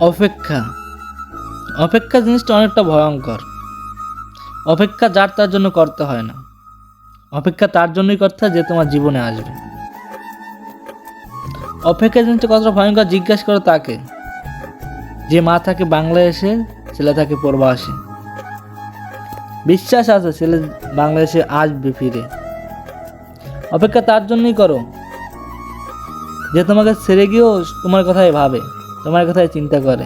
অপেক্ষা। অপেক্ষা জিনিসটা অনেকটা ভয়ঙ্কর। অপেক্ষা যার তার জন্য করতে হয় না। অপেক্ষা তার জন্যই করতে হয় যে তোমার জীবনে আসবে। অপেক্ষা জিনিসটা কতটা ভয়ঙ্কর জিজ্ঞাসা করো তাকে। যে মা থাকে বাংলাদেশে, ছেলে থাকে প্রবাসে। বিশ্বাস আছে ছেলে বাংলাদেশে আসবে ফিরে। অপেক্ষা তার জন্যই করো। যে তোমাকে ছেড়ে গিয়েও তোমার কথাই ভাবে। তোমার কথাই চিন্তা করে।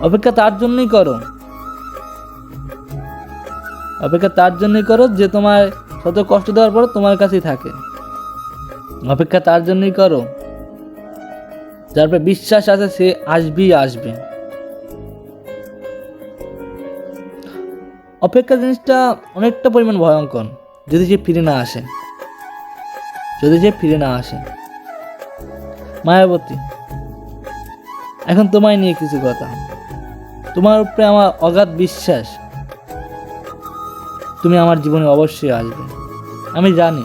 অপেক্ষা তার জন্যই করো। অপেক্ষা তার জন্যই করো যে তোমার শত কষ্ট দেওয়ার পর তোমার কাছেই থাকে। অপেক্ষা তার জন্যই করো। যার উপরে বিশ্বাস আছে, সে আসবেই আসবে। অপেক্ষা জিনিসটা অনেকটা পরিমাণ ভয়ঙ্কর, যদি সে ফিরে না আসে। যদি সে ফিরে না আসে। মায়াবতী। এখন তোমায় নিয়ে কিছু কথা। তোমার উপরে আমার অগাধ বিশ্বাস। তুমি আমার জীবনে অবশ্যই আসবে। আমি জানি।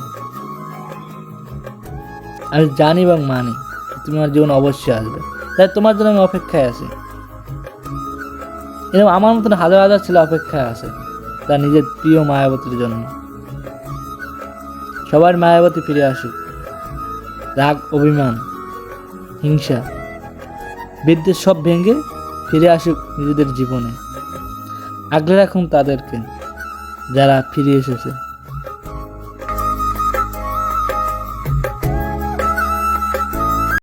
আমি জানি এবং মানি তুমি আমার জীবনে অবশ্যই আসবে। তাই তোমার জন্য আমি অপেক্ষায় আছি। এরকম আমার মতন হাজার হাজার ছেলে অপেক্ষায় আছে তার নিজের প্রিয় মায়াবতীর জন্য। সবার মায়াবতী ফিরে আসুক। রাগ, অভিমান হিংসা। বিদ্বেষ সব ভেঙে ফিরে আসুক নিজেদের জীবনে। আগলে রাখুন তাদেরকে যারা ফিরে এসেছে।